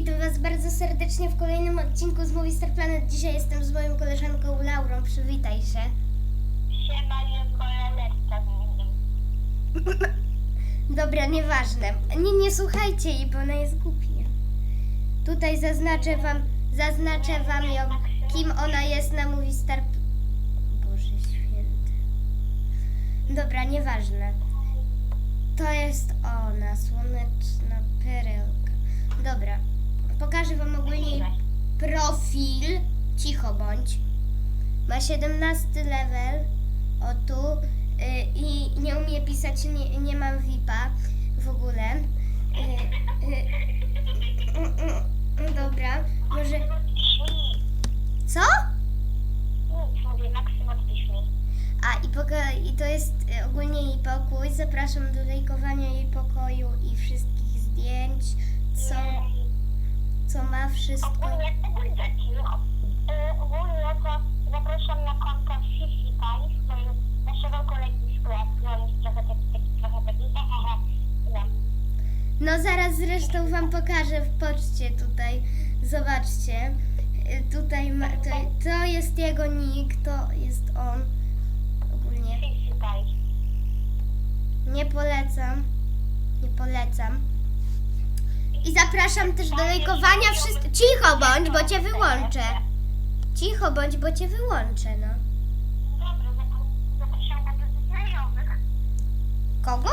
witam Was bardzo serdecznie w kolejnym odcinku z Movie Star Planet. Dzisiaj jestem z moją koleżanką Laurą. Przywitaj się. Siema, nim. Dobra, nieważne. Nie, nie słuchajcie jej, bo ona jest głupia. Tutaj zaznaczę Wam, zaznaczę Wam ją, kim ona jest na Movie Star... Boże święty. Dobra, nieważne. To jest ona, słoneczna perełka. Dobra, pokażę Wam ogólnie profil. Cicho bądź. Ma 17 level. O tu. Y, I nie umie pisać, nie, nie mam VIPa w ogóle. Y, y, y, y, dobra, może. Co? A i, poka- i to jest y, ogólnie jej pokój. Zapraszam do lajkowania jej pokoju i wszystkich zdjęć, co, Jej. Co ma wszystko. Ogólnie, ogólnie, no, y, ogólnie to zapraszam na konto Fifi to jest naszego kolegi sklep, no jest trochę taki, taki, trochę taki, no. No zaraz zresztą wam pokażę w poczcie tutaj. Zobaczcie. Y, Tutaj ma, to, to jest jego nick, to jest on. Ogólnie Fifi nie polecam. Nie polecam. I zapraszam też do lajkowania wszystkich. Cicho bądź, bo cię wyłączę. Cicho bądź, bo cię wyłączę, no. Dobra, zap- zapraszam go do znajomych. Kogo?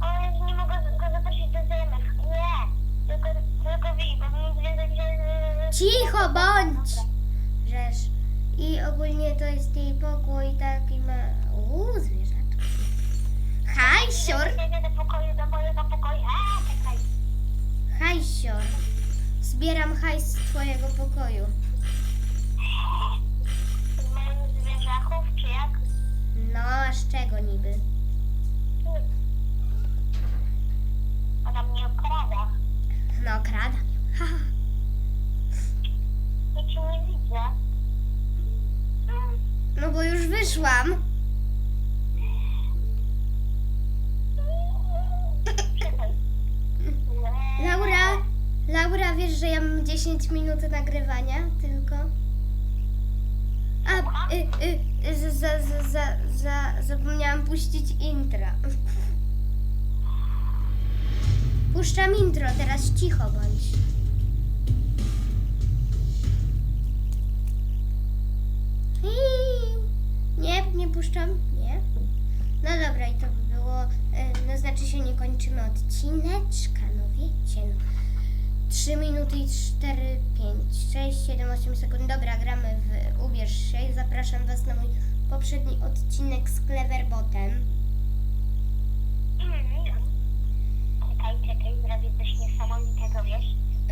O, ja nie mogę go zaprosić do znajomych. Nie, tylko, tylko wy, bo my związek się... Cicho bądź! Rzesz. I ogólnie to jest jej pokój taki ma... Uuu, zwierzaczko. Hajsior! Idę do pokoju, do mojego pokoju. A, czekaj. Hajsior. Zbieram hajs z twojego pokoju. Z moich zwierzaków, czy jak? 10 minut nagrywania tylko? A, y, y, y, za, za, za, za, za, zapomniałam puścić intra. Puszczam intro, teraz cicho bądź. Nie, nie puszczam, nie. No dobra, i to by było, e, no znaczy się nie kończymy odcineczka, no wiecie. 3 minuty i 4, 5, 6, 7, 8 sekund. Dobra, gramy w Ubierz się. Zapraszam Was na mój poprzedni odcinek z Cleverbotem. Mm, Czekaj, czekaj, zrobię coś niesamowitego, wiesz?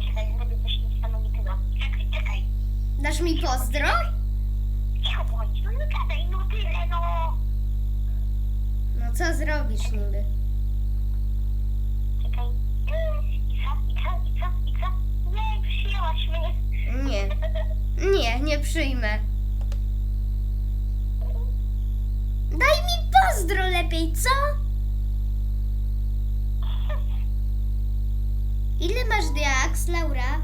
Czekaj, zrobię coś niesamowitego. Czekaj, czekaj. Dasz mi pozdro? Cicho bądź, no nie gadaj, no tyle, no. No co zrobisz niby? Nie, nie, nie przyjmę. Daj mi pozdro lepiej, co? Ile masz diaks, Laura?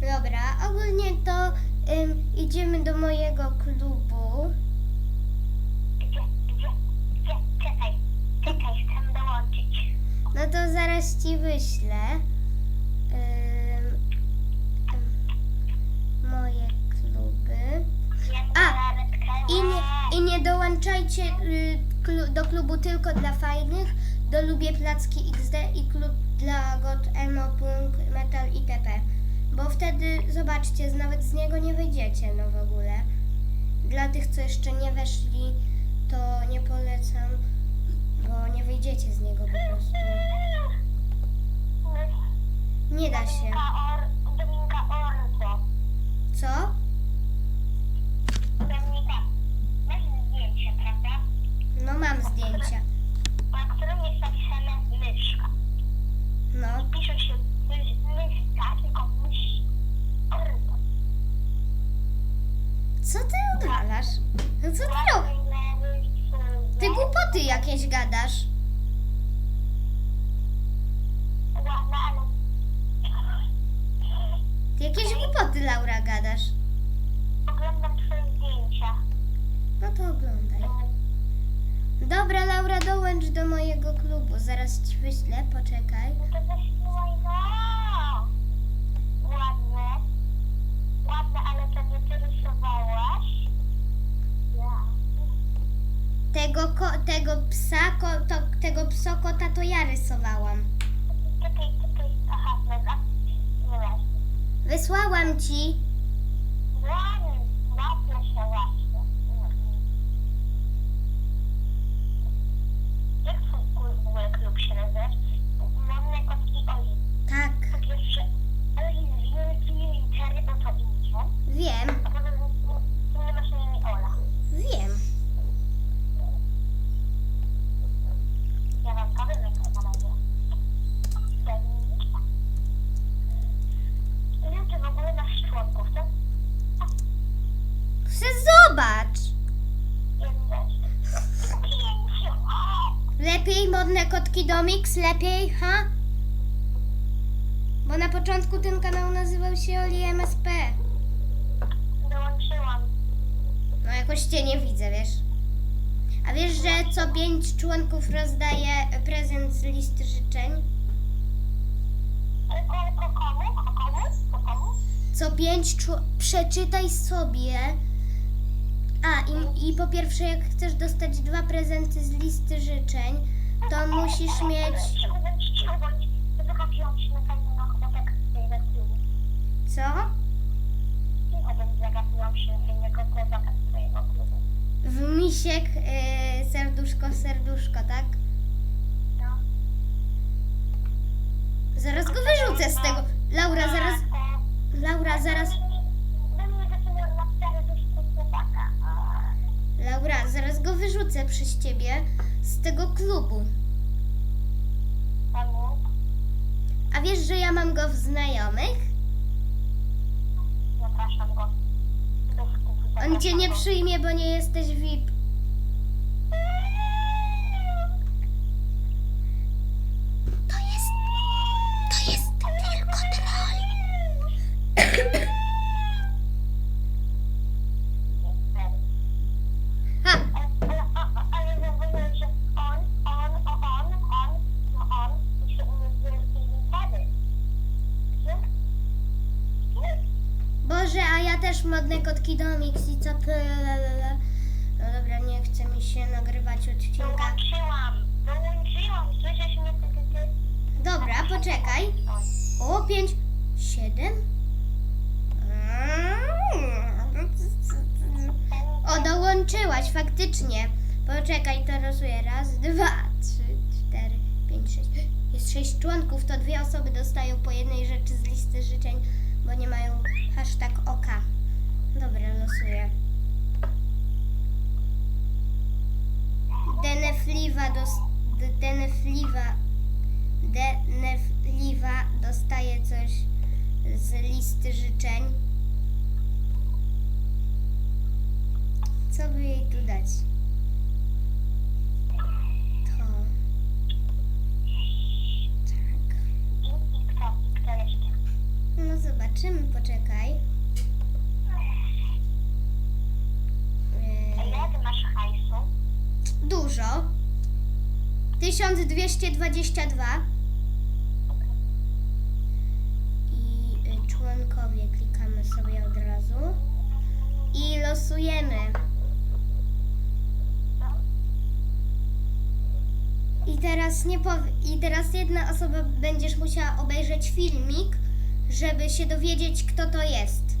Dobra, ogólnie to idziemy do mojego klubu. Zaraz ci wyślę. Ym, moje kluby. A, I nie, I nie dołączajcie y, klu, do klubu tylko dla fajnych, do Lubię Placki XD i klub dla God Emo, Punk, Metal itp. Bo wtedy, zobaczcie, nawet z niego nie wyjdziecie, no w ogóle. Dla tych, co jeszcze nie weszli, to nie polecam, bo nie wyjdziecie z niego po prostu. Nie da się. Dominka Or, Dominka Orzo. Co? Dominika, masz zdjęcie, prawda? No mam zdjęcia. Na którym jest napisane myszka. No. Pisze się mysz, myszka, tylko mysz. Orzo. Co ty odwalasz? No co ty robisz? Ty głupoty jakieś gadasz. Ładne, ale... Ty jakieś głupoty, Laura, gadasz. Oglądam twoje zdjęcia. No to oglądaj. Dobra, Laura, dołącz do mojego klubu. Zaraz ci wyślę, poczekaj. No to zaśpiewaj, no! Ładne. Ładne, ale to nie ty rysowałaś. Ja. Tego, ko- tego psa, ko- to, tego psokota to ja rysowałam. Wysłałam ci. Lepiej modne kotki do mix, lepiej, ha? Bo na początku ten kanał nazywał się Oli MSP. Dołączyłam. No jakoś cię nie widzę, wiesz. A wiesz, że co pięć członków rozdaje prezent z listy życzeń? Komu? Co pięć czł- przeczytaj sobie. A, i, i po pierwsze, jak chcesz dostać dwa prezenty z listy życzeń, to musisz mieć. Co? W misiek y, serduszko, serduszko, tak? Zaraz go wyrzucę z tego. Laura, zaraz. Laura, zaraz. Laura, zaraz go wyrzucę przez ciebie z tego klubu. A wiesz, że ja mam go w znajomych? zapraszam go. Bez On cię nie zapraszam go. przyjmie, bo nie jesteś VIP. Też modne kotki do mix i co pylalala. No dobra, nie chce mi się nagrywać odcinka. Dołączyłam, dołączyłam, słyszysz mnie, ty, ty, ty? Dobra, poczekaj. O, pięć, siedem. O, dołączyłaś, faktycznie. Poczekaj, to losuję. Raz, dwa, trzy, cztery, pięć, sześć. Jest sześć członków, to dwie osoby dostają po jednej rzeczy z listy życzeń, bo nie mają Denefliwa... Denefliwa dostaje coś z listy życzeń. Co by jej tu dać? 1222. I y, członkowie klikamy sobie od razu. I losujemy. I teraz nie I teraz jedna osoba będziesz musiała obejrzeć filmik, żeby się dowiedzieć, kto to jest.